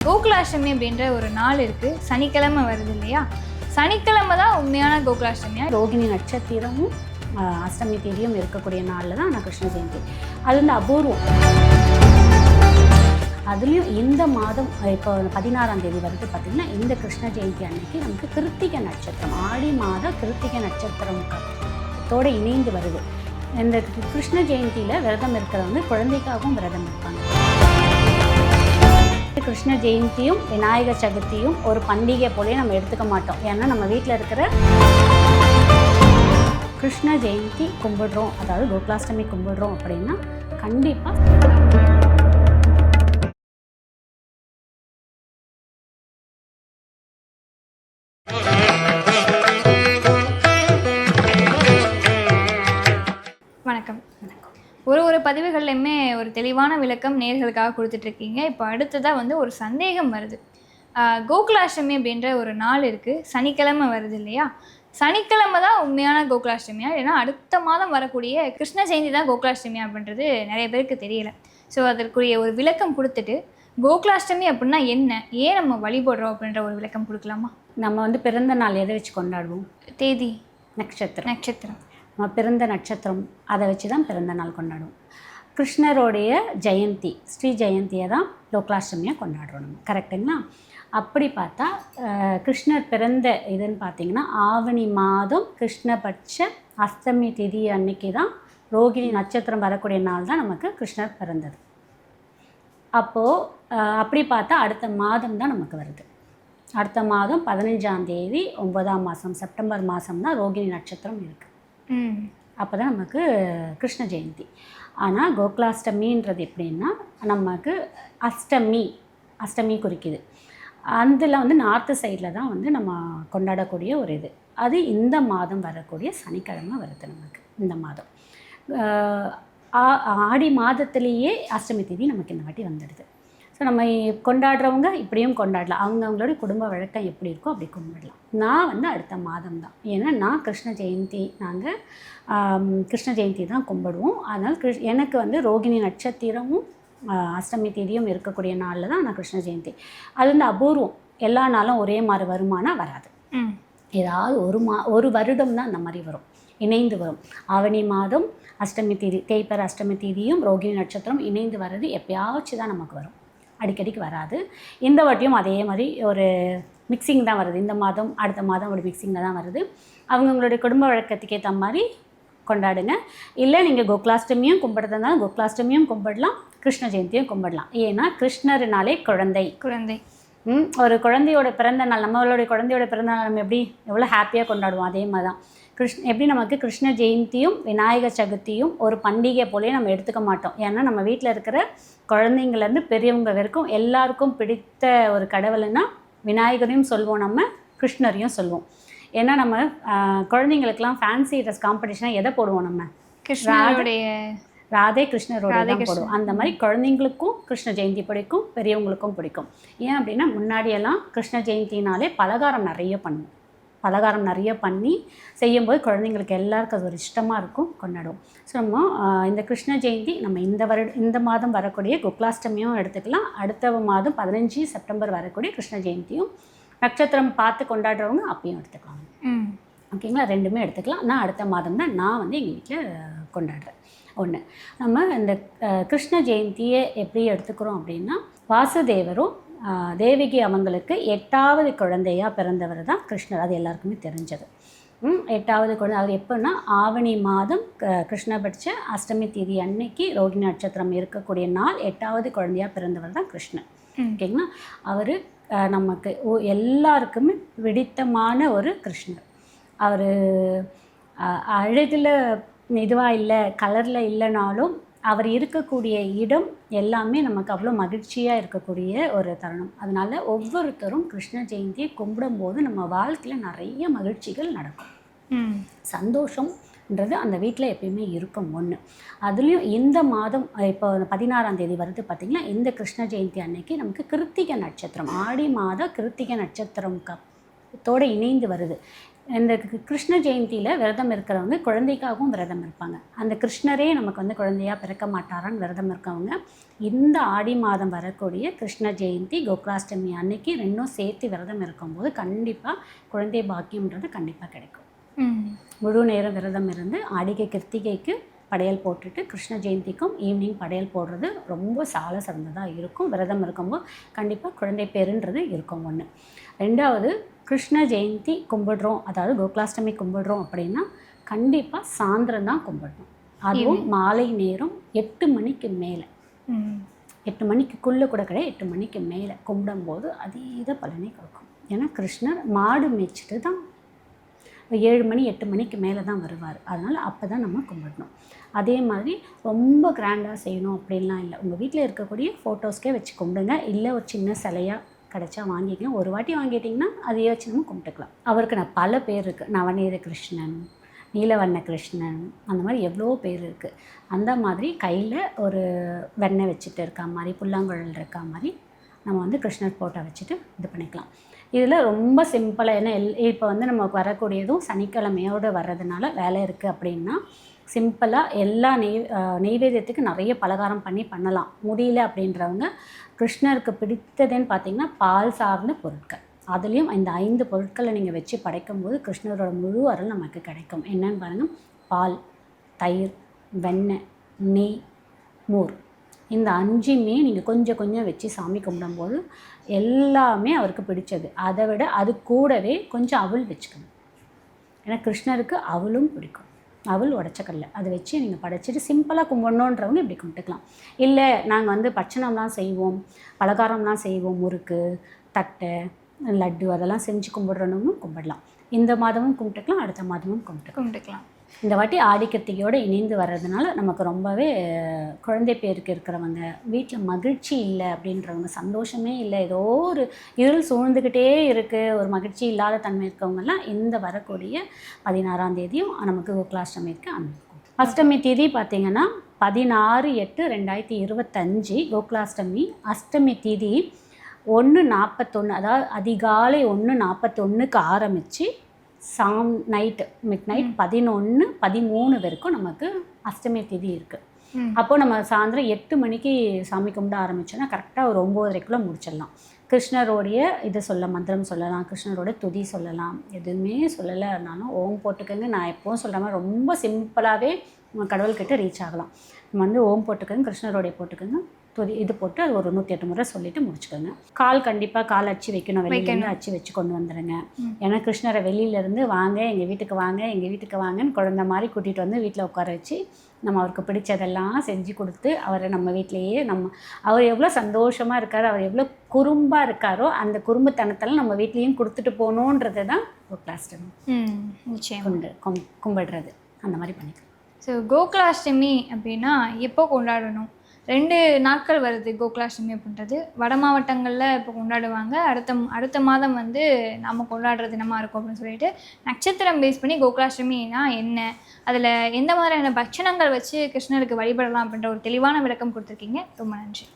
கோகுலாஷ்டமி அப்படின்ற ஒரு நாள் இருக்குது சனிக்கிழமை வருது இல்லையா? சனிக்கிழமை தான் உண்மையான கோகுலாஷ்டமியா? ரோகிணி நட்சத்திரமும் ஆஹ், அஷ்டமி தேதியும் இருக்கக்கூடிய நாளில் தான் நான் கிருஷ்ண ஜெயந்தி. அது வந்து அபூர்வம். அதுலேயும் இந்த மாதம் இப்போ பதினாறாம் தேதி வருது பார்த்திங்கன்னா இந்த கிருஷ்ண ஜெயந்தி அன்னைக்கு நமக்கு கிருத்திகை நட்சத்திரம் ஆடி மாத கிருத்திகை நட்சத்திரம் தோடு இணைந்து வருது. இந்த கிருஷ்ண ஜெயந்தியில் விரதம் இருக்கிறவங்க குழந்தைக்காகவும் விரதம் இருப்பாங்க. கிருஷ்ண ஜெயந்தியும் விநாயகர் சதுர்த்தியும் ஒரு பண்டிகை போலே நம்ம எடுத்துக்க மாட்டோம். ஏன்னா நம்ம வீட்டில் இருக்கிற கிருஷ்ண ஜெயந்தி கும்பிடுறோம். அதாவது கோகுலாஷ்டமி கும்பிடுறோம் அப்படின்னா கண்டிப்பாக ஒரு ஒரு பதிவுகள்லையுமே ஒரு தெளிவான விளக்கம் நேர்களுக்காக கொடுத்துட்ருக்கீங்க. இப்போ அடுத்ததாக வந்து ஒரு சந்தேகம் வருது. கோகுலாஷ்டமி அப்படின்ற ஒரு நாள் இருக்குது சனிக்கிழமை வருது இல்லையா? சனிக்கிழமை தான் உண்மையான கோகுலாஷ்டமியா? ஏன்னா அடுத்த மாதம் வரக்கூடிய கிருஷ்ண ஜெயந்தி தான் கோகுலாஷ்டமி அப்படின்றது நிறைய பேருக்கு தெரியல. ஸோ அதற்குரிய ஒரு விளக்கம் கொடுத்துட்டு கோகுலாஷ்டமி அப்படின்னா என்ன? ஏன் நம்ம வழிபடுறோம் அப்படின்ற ஒரு விளக்கம் கொடுக்கலாமா? நம்ம வந்து பிறந்த நாள் எதை வச்சு கொண்டாடுவோம்? தேதி. நட்சத்திரம். நட்சத்திரம். நம்ம பிறந்த நட்சத்திரம் அதை வச்சு தான் பிறந்த நாள் கொண்டாடுவோம். கிருஷ்ணருடைய ஜெயந்தி ஸ்ரீ ஜெயந்தியை தான் லோக்லாஷ்டமியாக கொண்டாடுறோம் நம்ம. கரெக்டுங்களா அப்படி பார்த்தா கிருஷ்ணர் பிறந்த இதுன்னு பார்த்தீங்கன்னா ஆவணி மாதம் கிருஷ்ணபட்ச அஷ்டமி திதி அன்னைக்கு தான் ரோகிணி நட்சத்திரம் வரக்கூடிய நாள் தான் நமக்கு கிருஷ்ணர் பிறந்தது. அப்போது அப்படி பார்த்தா அடுத்த மாதம் தான் நமக்கு வருது. அடுத்த மாதம் பதினஞ்சாம் தேதி ஒன்பதாம் மாதம் செப்டம்பர் மாதம் தான் ரோகிணி நட்சத்திரம் இருக்குது அப்போ தான் நமக்கு கிருஷ்ண ஜெயந்தி. ஆனால் கோகுலாஷ்டமின்றது எப்படின்னா நமக்கு அஷ்டமி அஷ்டமி குறிக்குது. அதில் வந்து நார்த்து சைடில் தான் வந்து நம்ம கொண்டாடக்கூடிய ஒரு இது. அது இந்த மாதம் வரக்கூடிய சனிக்கிழமை வருது நமக்கு இந்த மாதம். ஆ- ஆடி மாதத்திலேயே அஷ்டமி தேதி நமக்கு இந்த வாட்டி வந்துடுது. ஸோ நம்ம கொண்டாடுறவங்க இப்படியும் கொண்டாடலாம். அவங்கவுங்களோட குடும்ப வழக்கம் எப்படி இருக்கோ அப்படி கும்பிடலாம் நான் வந்து அடுத்த மாதம் தான் ஏன்னா நான் கிருஷ்ண ஜெயந்தி நாங்கள் கிருஷ்ண ஜெயந்தி தான் கும்பிடுவோம். அதனால் கிருஷ் எனக்கு வந்து ரோகிணி நட்சத்திரமும் அஷ்டமி தேதியும் இருக்கக்கூடிய நாளில் தான் நான் கிருஷ்ண ஜெயந்தி. அது வந்து அபூர்வம். எல்லா நாளும் ஒரே மாதிரி வருமானா வராது. ஏதாவது ஒரு மா ஒரு வருடம் தான் அந்த மாதிரி வரும். இணைந்து வரும். ஆவணி மாதம் அஷ்டமி தேதி தேய்பிற அஷ்டமி தேதியும் ரோகிணி நட்சத்திரம் இணைந்து வர்றது எப்பயாச்சும் தான் நமக்கு வரும். அடிக்கடிக்கு வராது. இந்த வாட்டியும் அதே மாதிரி ஒரு மிக்சிங் தான் வருது. இந்த மாதம் அடுத்த மாதம் ஒரு மிக்சிங்கில் தான் வருது. அவங்கவுங்களுடைய குடும்ப வழக்கத்துக்கு ஏற்ற மாதிரி கொண்டாடுங்க. இல்லை நீங்கள் கோகுலாஷ்டமியும் கும்பிட்றதுனால கோகுலாஷ்டமியும் கும்பிடலாம் கிருஷ்ண ஜெயந்தியும் கும்பிடலாம். ஏன்னா கிருஷ்ணர்னாலே குழந்தை. குழந்தை. ஒரு குழந்தையோட பிறந்த நாள் நம்மளுடைய குழந்தையோட பிறந்த நாள் நம்ம எப்படி எவ்வளோ ஹாப்பியாக கொண்டாடுவோம் அதே மாதிரி தான் கிருஷ்ண எப்படி நமக்கு கிருஷ்ண ஜெயந்தியும் விநாயகர் சதுர்த்தியும் ஒரு பண்டிகை போலே நம்ம எடுத்துக்க மாட்டோம். ஏன்னா நம்ம வீட்டில் இருக்கிற குழந்தைங்கள்லேருந்து பெரியவங்க வரைக்கும் எல்லாருக்கும் பிடித்த ஒரு கடவுள்னா விநாயகரையும் சொல்வோம் நம்ம கிருஷ்ணரையும் சொல்வோம். ஏன்னா நம்ம ஆஹ், குழந்தைங்களுக்கெல்லாம் ஃபேன்சி ட்ரெஸ் காம்படிஷனாக எதை போடுவோம் நம்ம? கிருஷ்ணருடைய ராதே கிருஷ்ணரோட தான் போடுவோம். அந்த மாதிரி குழந்தைங்களுக்கும் கிருஷ்ண ஜெயந்தி பிடிக்கும் பெரியவங்களுக்கும் பிடிக்கும். ஏன் அப்படின்னா முன்னாடியெல்லாம் கிருஷ்ண ஜெயந்தினாலே பலகாரம் நிறைய பண்ணுவோம். பலகாரம் நிறைய பண்ணி செய்யும்போது குழந்தைங்களுக்கு எல்லாருக்கும் அது ஒரு இஷ்டமாக இருக்கும் கொண்டாடுவோம். ஸோ நம்ம இந்த கிருஷ்ண ஜெயந்தி நம்ம இந்த வருட இந்த மாதம் வரக்கூடிய குக்லாஷ்டமியும் எடுத்துக்கலாம். அடுத்த மாதம் பதினஞ்சு செப்டம்பர் வரக்கூடிய கிருஷ்ண ஜெயந்தியும் நட்சத்திரம் பார்த்து கொண்டாடுறவங்க அப்பயும் எடுத்துக்கலாம். ஓகேங்களா ரெண்டுமே எடுத்துக்கலாம். நான் அடுத்த மாதம் தான் நான் வந்து எங்கள் வீட்டில் கொண்டாடுறேன். ஒன்று நம்ம இந்த கிருஷ்ண ஜெயந்தியை எப்படி எடுத்துக்கிறோம் அப்படின்னா வாசுதேவரும் தேவகி அவங்களுக்கு எட்டாவது குழந்தையாக பிறந்தவர் தான் கிருஷ்ணர். அது எல்லாருக்குமே தெரிஞ்சது. எட்டாவது குழந்தை. அவர் எப்போன்னா ஆவணி மாதம் க- கிருஷ்ணபட்ச அஷ்டமி தேதி அன்னைக்கு ரோகிணி நட்சத்திரம் இருக்கக்கூடிய நாள் எட்டாவது குழந்தையாக பிறந்தவர் தான் கிருஷ்ணர். ம். ஓகேங்களா? அவர் நமக்கு ஓ- எல்லாருக்குமே பிடித்தமான ஒரு கிருஷ்ணர். அவர் அழகில் இதுவாக இல்லை கலரில் இல்லைனாலும் அவர் இருக்கக்கூடிய இடம் எல்லாமே நமக்கு அவ்வளோ மகிழ்ச்சியாக இருக்கக்கூடிய ஒரு தருணம். அதனால் ஒவ்வொருத்தரும் கிருஷ்ண ஜெயந்தியை கும்பிடும்போது நம்ம வாழ்க்கையில் நிறைய மகிழ்ச்சிகள் நடக்கும். சந்தோஷம்ன்றது அந்த வீட்டில் எப்பயுமே இருக்கும் ஒன்று அதுலேயும் இந்த மாதம் இப்போ பதினாறாம் தேதி வருது பார்த்திங்கன்னா இந்த கிருஷ்ண ஜெயந்தி அன்னைக்கு நமக்கு கிருத்திகை நட்சத்திரம் ஆடி மாத கிருத்திகை நட்சத்திரம் க தோட இணைந்து வருது. இந்த கிருஷ்ண ஜெயந்தியில் விரதம் இருக்கிறவங்க குழந்தைக்காகவும் விரதம் இருப்பாங்க. அந்த கிருஷ்ணரே நமக்கு வந்து குழந்தையா பிறக்க மாட்டாரான்னு விரதம் இருக்கவங்க இந்த ஆடி மாதம் வரக்கூடிய கிருஷ்ண ஜெயந்தி கோகுலாஷ்டமி அன்னைக்கு ரெண்டும் சேர்த்து விரதம் இருக்கும்போது கண்டிப்பாக குழந்தை பாக்கியம்ன்றது கண்டிப்பாக கிடைக்கும். முழு நேரம் விரதம் இருந்து ஆடிகை கிருத்திகைக்கு படையல் போட்டுட்டு கிருஷ்ண ஜெயந்திக்கும் ஈவினிங் படையல் போடுறது ரொம்ப சால சிறந்ததாக இருக்கும். விரதம் இருக்கும்போது கண்டிப்பாக குழந்தை பேருன்றது இருக்கும் ஒன்று ரெண்டாவது கிருஷ்ண ஜெயந்தி கும்பிடுறோம் அதாவது கோகுலாஷ்டமி கும்பிடுறோம் அப்படின்னா கண்டிப்பாக சாயந்தரம் தான் கும்பிடணும். அதுவும் மாலை நேரம் எட்டு மணிக்கு மேலே. எட்டு மணிக்குள்ளே கூட கிடையாது எட்டு மணிக்கு மேலே கும்பிடும்போது அதீத பலனை கொடுக்கும். ஏன்னா கிருஷ்ணர் மாடு மேய்ச்சிட்டு தான் ஏழு மணி எட்டு மணிக்கு மேலே தான் வருவார். அதனால் அப்போ தான் நம்ம கும்பிடணும். அதே மாதிரி ரொம்ப கிராண்டாக செய்யணும் அப்படின்லாம் இல்லை. உங்கள் வீட்டில் இருக்கக்கூடிய ஃபோட்டோஸ்க்கே வச்சு கும்பிடுங்க. இல்லை ஒரு சின்ன சிலையாக கிடச்சா வாங்கிக்கலாம். ஒரு வாட்டி வாங்கிட்டிங்கன்னா அதையே வச்சு நம்ம கும்பிட்டுக்கலாம். அவருக்கு நான் பல பேர் இருக்குது நவநீத கிருஷ்ணன் நீலவண்ண கிருஷ்ணன் அந்த மாதிரி எவ்வளோ பேர் இருக்குது அந்த மாதிரி கையில் ஒரு வெண்ணெய் வச்சுட்டு இருக்க மாதிரி புல்லாங்குழல் இருக்க மாதிரி நம்ம வந்து கிருஷ்ணர் ஃபோட்டோ வச்சுட்டு இது பண்ணிக்கலாம். இதில் ரொம்ப சிம்பிளாக ஏன்னா எல் இப்போ வந்து நமக்கு வரக்கூடியதும் சனிக்கிழமையோடு வர்றதுனால வேலை இருக்குது அப்படின்னா சிம்பிளாக எல்லா நெய் நெய்வேதியத்துக்கு நெய்வேத்தியத்துக்கு நிறைய பலகாரம் பண்ணி பண்ணலாம். முடியல அப்படின்றவங்க கிருஷ்ணருக்கு பிடித்ததுன்னு பார்த்தீங்கன்னா பால் சார்ந்த பொருட்கள். அதுலேயும் இந்த ஐந்து பொருட்களை நீங்கள் வச்சு படைக்கும்போது கிருஷ்ணரோட முழு அருள் நமக்கு கிடைக்கும். என்னன்னு பாருங்கள் பால் தயிர் வெண்ணெய் நெய் மோர். இந்த அஞ்சுமே நீங்கள் கொஞ்சம் கொஞ்சம் வச்சு சாமி கும்பிடும்போது எல்லாமே அவருக்கு பிடிச்சது. அதை விட அது கூடவே கொஞ்சம் அவள் வச்சுக்கணும். ஏன்னா கிருஷ்ணருக்கு அவளும் பிடிக்கும். அவள் உடச்சக்கல்ல அதை வச்சு நீங்கள் படைச்சிட்டு சிம்பிளாக கும்பிடணுன்றவங்க இப்படி கும்பிட்டுக்கலாம். இல்லை நாங்கள் வந்து பச்சனம்லாம் செய்வோம் பலகாரம்லாம் செய்வோம் முறுக்கு தட்டை லட்டு அதெல்லாம் செஞ்சு கும்பிட்றவங்களும் கும்பிடலாம். இந்த மாதமும் கும்பிட்டுக்கலாம் அடுத்த மாதமும் கும்பிட்டு கும்பிட்டுக்கலாம். இந்த வாட்டி ஆதிக்கத்தையோடு இணைந்து வர்றதுனால நமக்கு ரொம்பவே குழந்தை பேருக்கு இருக்கிறவங்க வீட்டில் மகிழ்ச்சி இல்லை அப்படின்றவங்க சந்தோஷமே இல்லை. ஏதோ ஒரு இருள் சூழ்ந்துக்கிட்டே இருக்குது ஒரு மகிழ்ச்சி இல்லாத தன்மை இருக்கவங்கெல்லாம் இந்த வரக்கூடிய பதினாறாம் தேதியும் நமக்கு கோகுலாஷ்டமிக்கு அமைக்கும் அஷ்டமி தேதி பார்த்திங்கன்னா பதினாறு எட்டு ரெண்டாயிரத்தி இருபத்தஞ்சி கோகுலாஷ்டமி. அஷ்டமி தேதி ஒன்று நாற்பத்தொன்று அதாவது அதிகாலை ஒன்று நாற்பத்தொன்றுக்கு ஆரம்பித்து சாம் நைட்டு மிட் நைட் பதினொன்று பதிமூணு வரைக்கும் நமக்கு அஷ்டமி திதி இருக்குது ம். அப்போ நம்ம சாயந்தரம் எட்டு மணிக்கு சாமி கும்பிட ஆரம்பிச்சோன்னா கரெக்டாக ஒரு ஒம்போதரைக்குள்ளே முடிச்சிடலாம். கிருஷ்ணருடைய இது சொல்ல மந்திரம் சொல்லலாம் கிருஷ்ணரோட துதி சொல்லலாம். எதுவுமே சொல்லலைனாலும் ஓம் போட்டுக்கோங்க. நான் எப்போவும் சொல்கிற மாதிரி ரொம்ப சிம்பிளாகவே கடவுள்கிட்ட ரீச் ஆகலாம். நம்ம வந்து ஓம் போட்டுக்கோங்க கிருஷ்ணரோடைய போட்டுக்கோங்க. துதி இது போட்டு அது ஒரு நூற்றி எட்டு முறை சொல்லிட்டு முடிச்சுக்கோங்க. கால் கண்டிப்பாக கால் அச்சு வைக்கணும். வெளியிலேருந்து அச்சு வச்சு கொண்டு வந்துடுங்க. ஏன்னா கிருஷ்ணரை வெளியிலேருந்து வாங்க எங்கள் வீட்டுக்கு வாங்க எங்கள் வீட்டுக்கு வாங்கன்னு குழந்த மாதிரி கூட்டிகிட்டு வந்து வீட்டில் உட்கார வச்சு நம்ம அவருக்கு பிடிச்சதெல்லாம் செஞ்சு கொடுத்து அவரை நம்ம வீட்டிலேயே நம்ம அவர் எவ்வளோ சந்தோஷமாக இருக்கார் அவர் எவ்வளோ குறும்பாக இருக்காரோ அந்த குறும்புத்தனத்தெல்லாம் நம்ம வீட்லேயும் கொடுத்துட்டு போகணுன்றது தான் ஒரு பிளாஸ்டர் ம் நிச்சயம். குண்டு கும் கும்பிடுறது. அந்த மாதிரி பண்ணிக்கலாம். ஸோ கோகுலாஷ்டமி அப்படின்னா எப்போ கொண்டாடணும்? ரெண்டு நாட்கள் வருது கோகுலாஷ்டமி அப்படின்றது. வட மாவட்டங்களில் இப்போ கொண்டாடுவாங்க. அடுத்த அடுத்த மாதம் வந்து நம்ம கொண்டாடுற தினமாக இருக்கும் அப்படின்னு சொல்லிட்டு நட்சத்திரம் பேஸ் பண்ணி கோகுலாஷ்டமினா என்ன? அதில் எந்த மாதிரியான பட்சணங்கள் வச்சு கிருஷ்ணருக்கு வழிபடலாம் அப்படின்ற ஒரு தெளிவான விளக்கம் கொடுத்துருக்கீங்க. ரொம்ப நன்றி.